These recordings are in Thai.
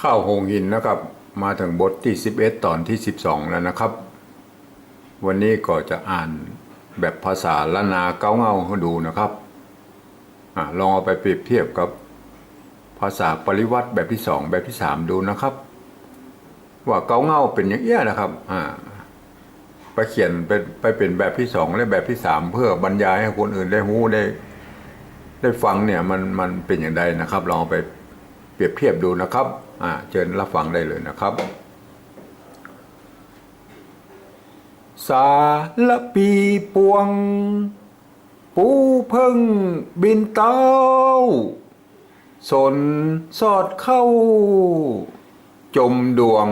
ข้าวโหงหินนะครับ มาถึงบทที่ 11 ตอนที่ 12 แล้วนะครับ วันนี้ก็จะอ่านแบบภาษาละนาเก้าเงาดูนะครับอลองเอาไปเปรียบเทียบกับภาษาปริวัติแบบที่สองแบบที่สามดูนะครับ ว่าเก้าเงาเป็นอย่างเอี้ยนะครับไปเขียนเป็นไปเป็นแบบที่สองและแบบที่สามเพื่อบรรยายให้คนอื่นได้รู้ได้ ได้ฟังเนี่ยมันมันเป็นอย่างไรนะครับลองไป เปรียบเทียบดูนะครับอ่าเชิญรับฟังได้เลยนะครับ สาละปีปวง ปูเพิ่งบินเต้า สนสอดเข้า จมดวง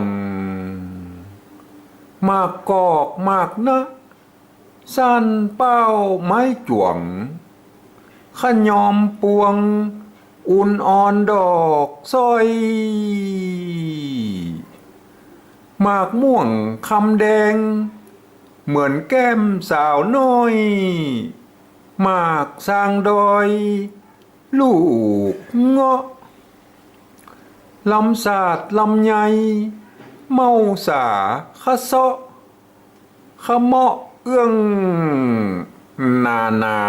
มากกอกมากนะสั้นเป้าไม้จวงขยอมปวง อุ่นอ่อนดอกสร้อยหมากม่วงคำแดง เหมือนแก้มสาวน้อย หมากสร้างดอย ลูกเงาะลำสาดลำไยเมาสาขะเซาะขะเมาะเอื้อง นานา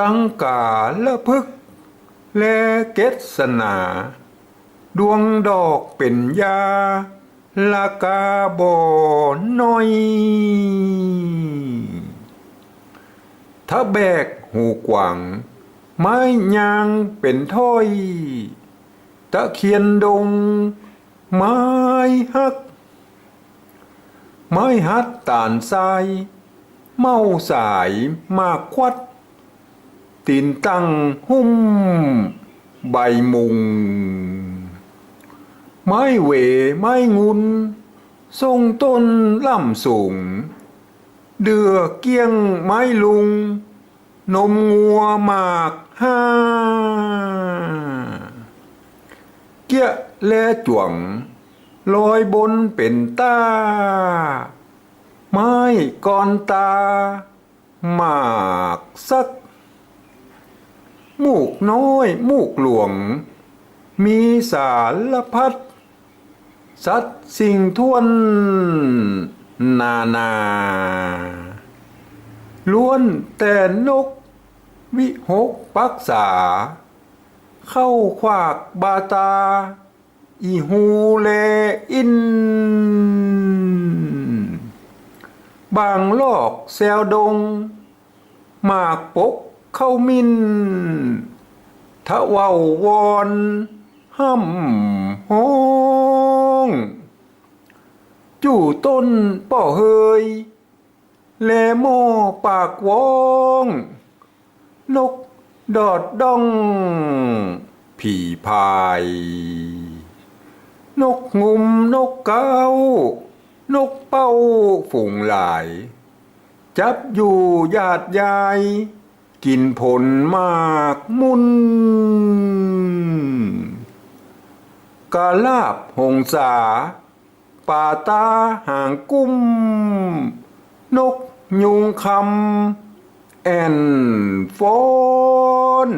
ตั้งกาละพึก และเกษนา ดวงดอกเป็นยาลากาบอน้อย ถ้าแบกหูกวางไม้ยางเป็นถ้อยตะเคียนดง ไม้ฮัก ไม้ฮัดตานทราย เมาสายมากควัด ตีนตั้งหุ้ม ใบมุง ไม้เหวไม้งุน ทรงต้นล่ำสูง เดือเกี้ยงไม้ลุง นมงัวหมากห้า เกี้ยและจวง ลอยบนเป็นตาไม้ก่อนตา หมากสัก มูกน้อย มูกหลวง มีสารพัดสัตว์สิ่งทวน นานา ล้วนแต่นก วิหกปักษา เข้าขวากบาตา อีฮูเลอิน บางลอกแซวดง มากปก เข้ามินทะเว้าวอนห้ำห้องจู่ต้นป่อเฮยแลโมปากวองนกดอดดอง ผีพาย นกงุมนกเก้านกเป้าฝูงหลาย จับอยู่ญาติยาย กินผลมากมุนกาลาบหงสาป่าตาห่างกุ้ม นกยุงคำแอนฟอน